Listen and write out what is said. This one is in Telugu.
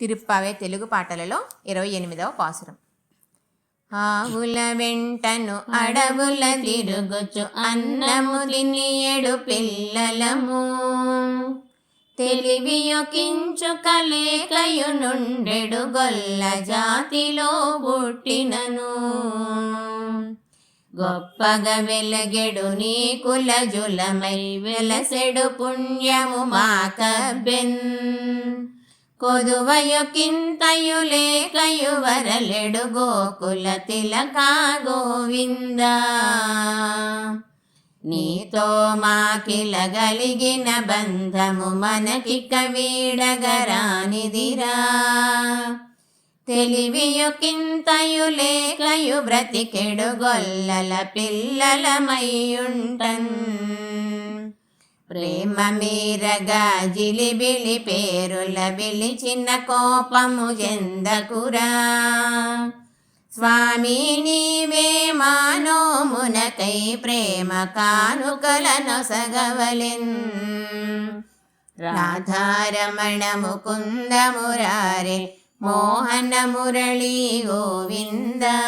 తిరుప్పావే తెలుగు పాటలలో ఇరవై ఎనిమిదవ పాసురం. ఆవుల వెంటను అడవుల తిరుగుచు అన్నము తినియడు పిల్లలము. తెలివియొకించు కలేకయు నుండెడు గొల్ల జాతిలో పుట్టినను. గొప్పగా వెలగెడు నీ కులజులమై వెలసెడు పుణ్యము మాకబెన్ కొదువయొకింతయు లేకయు వరలెడు గోకుల తిలకా గోవింద నీతో మాకిలగలిగిన బంధము మనకిక వీడగరానిదిరా తెలివియొకింతయు లేకయు బ్రతికెడు గొల్లల పిల్లలమయ్యుంటన్ ప్రేమ మీరగా జిలిబిలి పేరుల బిలిచిన కోపము చెందకురా స్వామి నీవే మానోమునకై ప్రేమ కానుకలను సగవలిన్. రాధారమణ ముకుంద మురారే మోహన మురళీ గోవిందా.